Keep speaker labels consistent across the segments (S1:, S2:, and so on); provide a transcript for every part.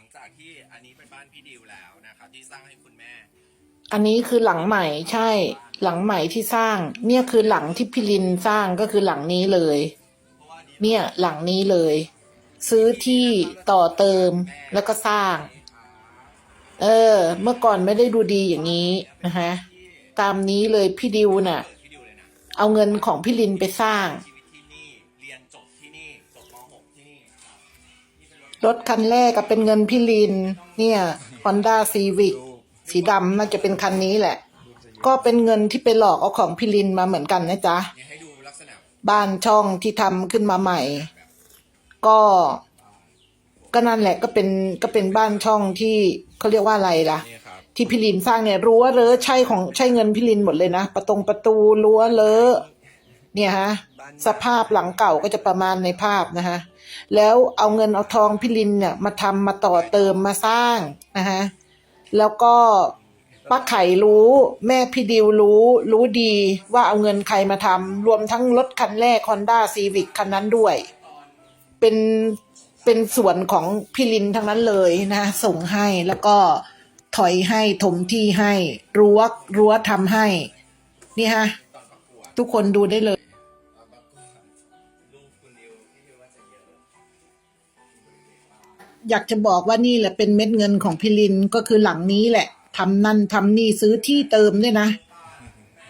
S1: ลังจากที่อันนี้เป็นบ้านพี่ดิวแล้วนะครับที่สร้างให้คุณแม่
S2: อันนี้คือหลังใหม่ใช่ หลังใหม่ที่สร้าง เนี่ยคือหลังที่พิลินสร้างก็คือหลังนี้เลย
S1: เนี่
S2: ยหลังนี้เลย ซื้อที่ต่อเติมแล้วก็สร้าง เออ เมื่อก่อนไม่ได้ดูดีอย่างนี้นะคะตามนี้เลยพี่ดิวน่ะ
S1: พี่ดิวเลยนะ
S2: เอาเงินของพี่ลินไปสร้าง
S1: รถ
S2: คันแรกก็เป็นเงินพี่ลิน เนี่ย Honda Civic สีดำน่าจะเป็นคันนี้แหละ ก็เป็นเงินที่ไปหลอกเอาของพี่ลินมาเหมือนกันนะจ๊ะ บ้านช่องที่ทำขึ้นมาใหม่ ก็ก็นั่นแหละก็เป็นก็เป็นบ้านช่องที่เขาเรียกว่าอะไรล่ะ ที่พี่ลินสร้างเนี่ยรั้วเลอะใช่ของใช่เงินพี่ลินหมดเลยนะ ประตงประตูรั้วเลอะ เนี่ยฮะสภาพหลังเก่าก็จะประมาณในภาพนะฮะแล้วเอาเงินเอาทองพี่ลินเนี่ยมาทำมาต่อเติมมาสร้างนะฮะแล้วก็ป้าไข่รู้แม่พี่ดิวรู้ รู้ดีว่าเอาเงินใครมาทำรวมทั้งรถคันแรก Honda Civic คันนั้นด้วย เป็นเป็นส่วนของพี่ลินทั้งนั้นเลยนะส่งให้แล้วก็ถอยให้ถมที่ให้รั้วรั้วทำให้ นี่ฮะ ทุกคนดูได้เลย
S1: อ
S2: ยากจะบอกว่านี่แหละเป็นเม็ดเงินของพี่ลินก็คือหลังนี้แหละทำนั่นทำนี่ซื้อที่เติมด้วยนะ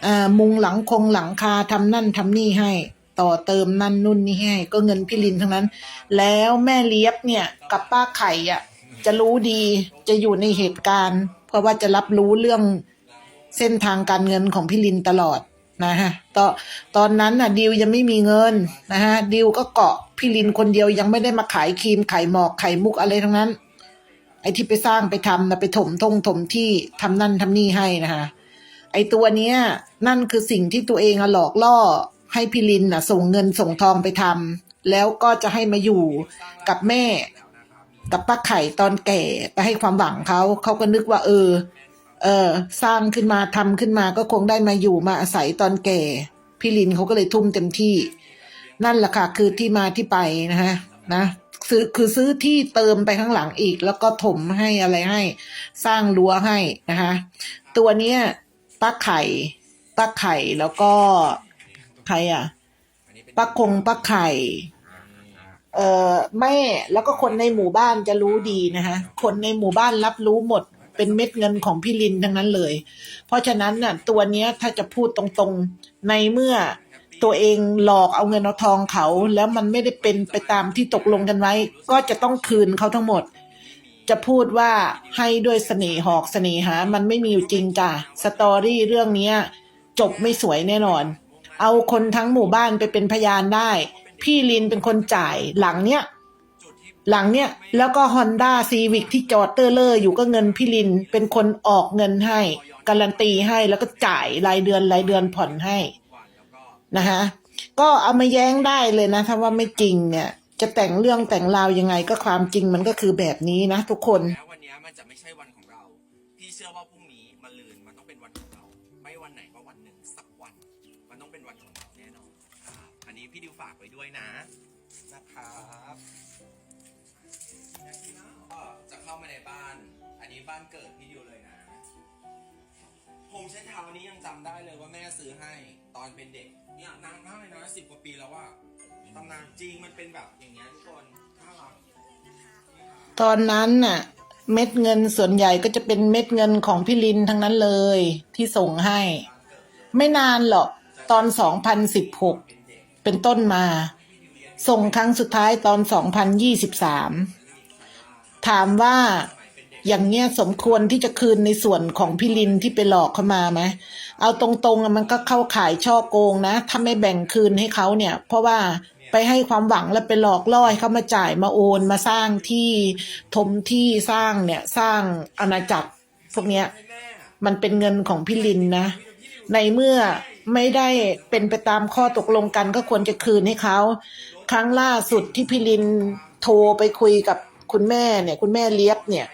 S2: อ่ามุงหลังคงหลังคาทำนั่นทำนี่ให้ ต่อเติมนั่นนู่นนี่ให้ ก็เงินพี่ลินทั้งนั้น แล้วแม่เลี้ยบเนี่ย กับป้าไข่อะจะรู้ดีจะอยู่ในเหตุการณ์ เพราะว่าจะรับรู้เรื่องเส้นทางการเงินของพี่ลินตลอด นะฮะตอนตอนนั้นน่ะดิวยังไม่มีเงินนะฮะดิวก็เกาะพี่ลินคนเดียวยังไม่ได้มาขายครีมไข่หมอกไข่มุกอะไรทั้งนั้น ไอ้ที่ไปสร้างไปทำนะไปถมทงถมที่ทำนั่นทำนี่ให้นะคะไอ้ตัวเนี้ยนั่นคือสิ่งที่ตัวเองอะหลอกล่อให้พี่ลินน่ะ ส่งเงินส่งทองไปทำแล้วก็จะให้มาอยู่กับแม่กับป้าไข่ตอนแก่ไปให้ความหวังเขาเขาก็นึกว่า เออ เออสร้างขึ้นมาทำขึ้นมาก็คงได้มาอยู่มาอาศัยตอนแก่ พี่ลินเขาก็เลยทุ่มเต็มที่ นั่นแหละค่ะคือที่มาที่ไปนะฮะนะซื้อคือซื้อที่เติมไปข้างหลังอีก แล้วก็ถมให้อะไรให้ สร้างรั้วให้นะคะตัวเนี้ยป้าไข่ป้าไข่แล้วก็ใครอะ
S1: ป้า
S2: คงป้าไข่เอ่อแม่แล้วก็คนในหมู่บ้านจะรู้ดีนะคะคนในหมู่บ้านรับรู้หมด เป็นเม็ดเงินของพี่ลินทั้งนั้นเลย เพราะฉะนั้นน่ะตัวเนี้ยถ้าจะพูดตรงๆในเมื่อตัวเองหลอกเอาเงินเอาทองเขา แล้วมันไม่ได้เป็นไปตามที่ตกลงกันไว้ ก็จะต้องคืนเขาทั้งหมด จะพูดว่าให้ด้วยเสน่ห์หอกเสน่หา มันไม่มีอยู่จริงจ้ะสตอรี่เรื่องเนี้ยจบไม่สวยแน่นอน เอาคนทั้งหมู่บ้านไปเป็นพยานได้ พี่ลินเป็นคนจ่ายหลังเนี้ย หลังเนี้ยแล้วก็ฮอนด้าซีวิกที่จอดเตอร์เลอร์อยู่ก็เงินพี่ลิน เป็นคนออกเงินให้ การันตีให้แล้วก็จ่ายรายเดือนรายเดือนผ่อนให้นะฮะก็เอามาแย้งได้เลยนะ ถ้าว่าไม่จริงเนี่ย จะแต่งเรื่องแต่งราวยังไงก็ความจริงมันก็คือแบบนี้นะทุกคน
S1: แม้วันนี้มันจะไม่ใช่วันของเราพี่เชื่อว่าพรุ่งนี้มะลืนมันต้องเป็นวันของเรา ไม่วันไหนก็วันหนึ่งสักวัน มันต้องเป็นวันของเราแน่นอนครับอันนี้พี่ดิวฝากไว้ด้วยนะนะครับ ก็จะเข้ามาในบ้าน อันนี้บ้านเกิดพี่ดิวเลยนะ ผมใช้เท้านี้ยังจำได้เลยว่าแม่ซื้อให้ตอนเป็นเด็ก เนี่ยนานมากเลยนะสิบกว่าปีแล้วว่าตำนานจริงมันเป็นแบบอย่างเงี้ยทุกคนน่ารัก
S2: ตอนนั้นน่ะ เม็ดเงินส่วนใหญ่ก็จะเป็นเม็ดเงินของพี่ลินทั้งนั้นเลย ที่ส่งให้ ไม่นานหรอก ตอน 2016 เป็นต้นมา ส่งครั้งสุดท้ายตอน 2023 ถามว่าอย่างเงี้ยสมควรที่จะคืนในส่วนของพี่ลินที่ไปหลอกเขามาไหมเอาตรงๆมันก็เข้าขายช่อโกงนะ ถ้าไม่แบ่งคืนให้เขาเนี่ย เพราะว่าไปให้ความหวังแล้วไปหลอกล่อให้เขามาจ่ายมาโอนมาสร้างที่ถมที่สร้างเนี่ยสร้างอาณาจักรพวกเนี้ยมันเป็นเงินของพี่ลินนะ ในเมื่อไม่ได้เป็นไปตามข้อตกลงกันก็ควรจะคืนให้เขา ครั้งล่าสุดที่พี่ลินโทรไปคุยกับคุณแม่เนี่ย คุณแม่เลียบเนี่ย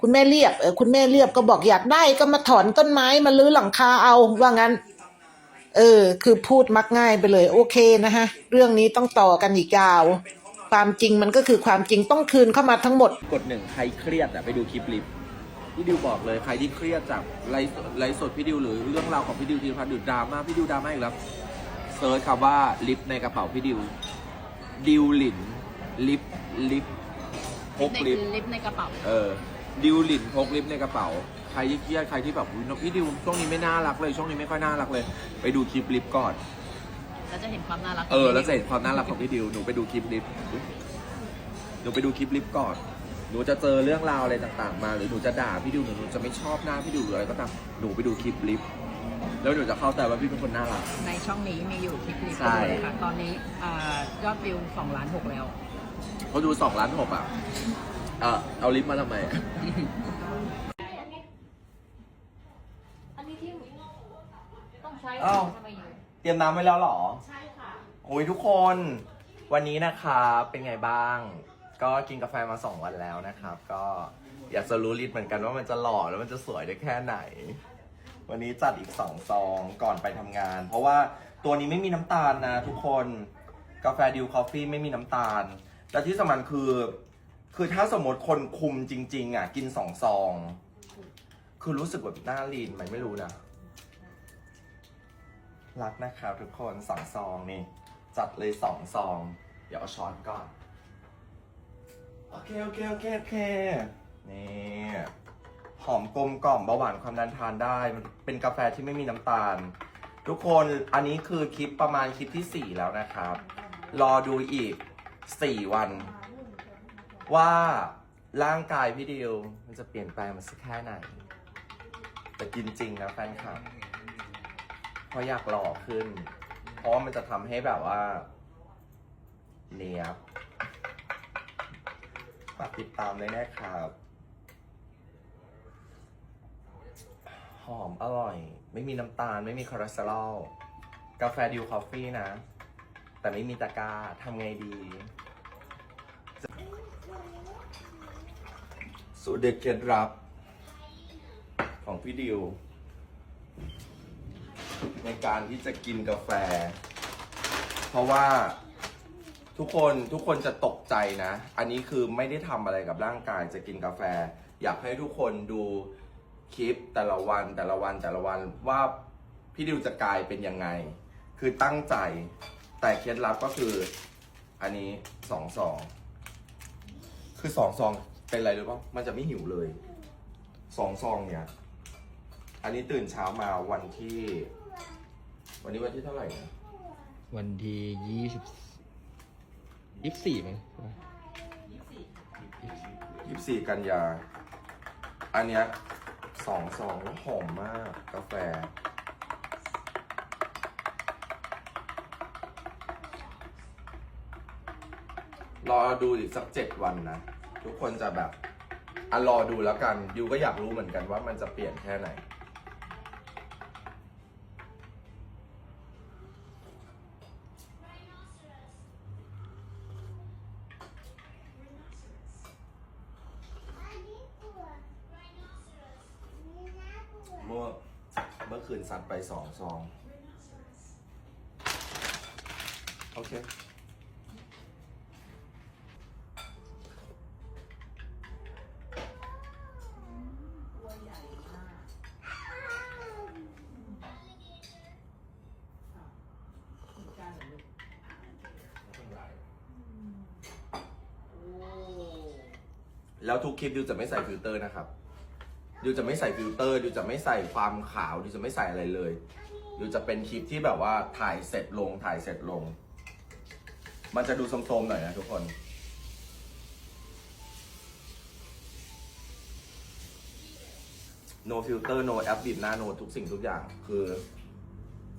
S2: คุณแม่เรียบเออคุณแม่เรียบก็บอกอยากได้ก็มาถอนต้นไม้มาลื้อหลังคาเอาว่างั้น เออ คือพูดมักง่ายไปเลย โอเคนะฮะ เรื่องนี้ต้องต่อกันอีกยาว ความจริงมันก็คือความจริงต้องคืนเข้ามาทั้งหมด
S1: กดหนึ่งใครเครียดอะไปดูคลิปลิฟพี่ดิวบอกเลยใครที่เครียดจากไลฟ์สดไลฟ์สดพี่ดิวหรือเรื่องราวของพี่ดิวทีพัฒน์หรือดราม่าพี่ดิวดราม่าอีกแล้วเซิร์ชคำว่าลิฟในกระเป๋าพี่ดิว ดิวหลินลิฟลิฟพกลิฟ
S3: ลิฟต์ในกระเป๋า
S1: เออ ดิวหลินพกลิฟต์ในกระเป๋า ใครที่เครียดใครที่แบบอุ๊ยพี่ดิวช่วงนี้ไม่น่ารักเลย ช่วงนี้ไม่ค่อยน่ารักเลย ไปดูคลิปลิฟต์ก่อน
S3: แล้วจะเห็นความน่ารัก
S1: เออ แล้วจะเห็นความน่ารักของพี่ดิว หนูไปดูคลิปลิฟต์อุ๊ยหนูไปดูคลิปลิฟต์ก่อน หนูจะเจอเรื่องราวอะไรต่างๆ มา หรือหนูจะด่าพี่ดิวหรือหนูจะไม่ชอบหน้าพี่ดิวหรืออะไรก็ตาม หนูไปดูคลิปลิฟต์ แล้วหนูจะเข้าใจว่าพี่เป็นคนน่ารัก
S3: ในช่องนี้มีอยู่คลิปลิฟต์
S1: ใช่
S3: ด้วยค่ะ ตอนนี้อ่ายอดวิว2ล้าน6แล้ว
S1: เขาดูสองล้านหกอะ เออเอาลิฟต์มาทำไม
S3: อันนี้ที่ต้องใช้
S1: อ้าว
S3: ทำไมอยู่
S1: เตรียมน้ำไว้แล้วเหรอ
S3: ใช่ค่ะ
S1: โอ้ยทุกคน วันนี้นะครับเป็นไงบ้าง ก็กินกาแฟมาสองวันแล้วนะครับ ก็อยากจะรู้ลิตเหมือนกันว่ามันจะหล่อแล้วมันจะสวยได้แค่ไหน วันนี้จัดอีกสองซองก่อนไปทำงาน เพราะว่าตัวนี้ไม่มีน้ำตาลนะทุกคน กาแฟดิวคอฟฟี่ไม่มีน้ำตาล และที่สำคัญคือ คือถ้าสมมติคนคุมจริง ๆ อะ กินสองซอง คือรู้สึกแบบหน้าลีนไหมไม่รู้นะ รักนะครับทุกคนสองซองนี่ จัดเลยสองซอง เดี๋ยวเอาช้อนก่อน โอเค โอเค โอเค โอเค นี่ หอมกลมกล่อมเบาหวานความดันทานได้มันเป็นกาแฟที่ไม่มีน้ำตาล ทุกคนอันนี้คือคลิปประมาณคลิปที่ 4 แล้วนะครับ รอดูอีก 4 วัน ว่าร่างกายพี่ดิวมันจะเปลี่ยนแปลงมาสักแค่ไหน แต่กินจริงนะแฟนคลับเพราะอยากหล่อขึ้น เพราะมันจะทำให้แบบว่าเนียบฝากติดตามเลยนะครับ หอมอร่อย ไม่มีน้ำตาล ไม่มีคอเลสเตอรอลกาแฟดิวคอฟฟี่นะ แต่ไม่มีตะกร้าทำไงดี สูตรเด็ดเคล็ดลับ ของพี่ดิว ในการที่จะกินกาแฟ เพราะว่าทุกคนทุกคนจะตกใจนะ อันนี้คือไม่ได้ทำอะไรกับร่างกายจะกินกาแฟ อยากให้ทุกคนดู คลิปแต่ละวันแต่ละวันแต่ละวันว่าพี่ดิวจะกลายเป็นยังไง คือตั้งใจแต่เคล็ดลับก็คืออันนี้สองซอง คือสองซองเป็นอะไรรู้ป่ะมันจะไม่หิวเลยสองซองเนี่ย อันนี้ตื่นเช้ามาวันที่ วันนี้วันที่เท่าไหร่นะ
S4: วันที่ยี่สิบยี่สิบสี่มั้ง
S1: ยี่สี่กันยา อันเนี้ย สองสองแล้วหอมมากกาแฟ รอดูอีกสักเจ็ดวันนะ ทุกคนจะแบบอะรอดูแล้วกันยูก็อยากรู้เหมือนกันว่ามันจะเปลี่ยนแค่ไหน เมื่อเมื่ อคืนซัดไปสองซอง โอเค แล้วทุกคลิปดิวจะไม่ใส่ฟิลเตอร์นะครับ ดิวจะไม่ใส่ฟิลเตอร์ดิวจะไม่ใส่ความขาวดิวจะไม่ใส่อะไรเลยดิวจะเป็นคลิปที่แบบว่าถ่ายเสร็จลงถ่ายเสร็จลง มันจะดูโทรมๆหน่อยนะทุกคน no filter no แอปบีบหน้า no ทุกสิ่งทุกอย่างคือ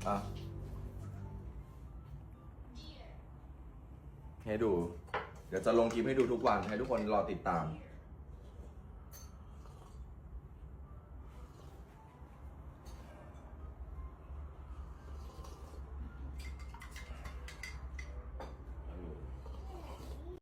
S1: อะให้ดู เดี๋ยวจะลงคลิปให้ดูทุกวันให้ทุกคนรอติดตาม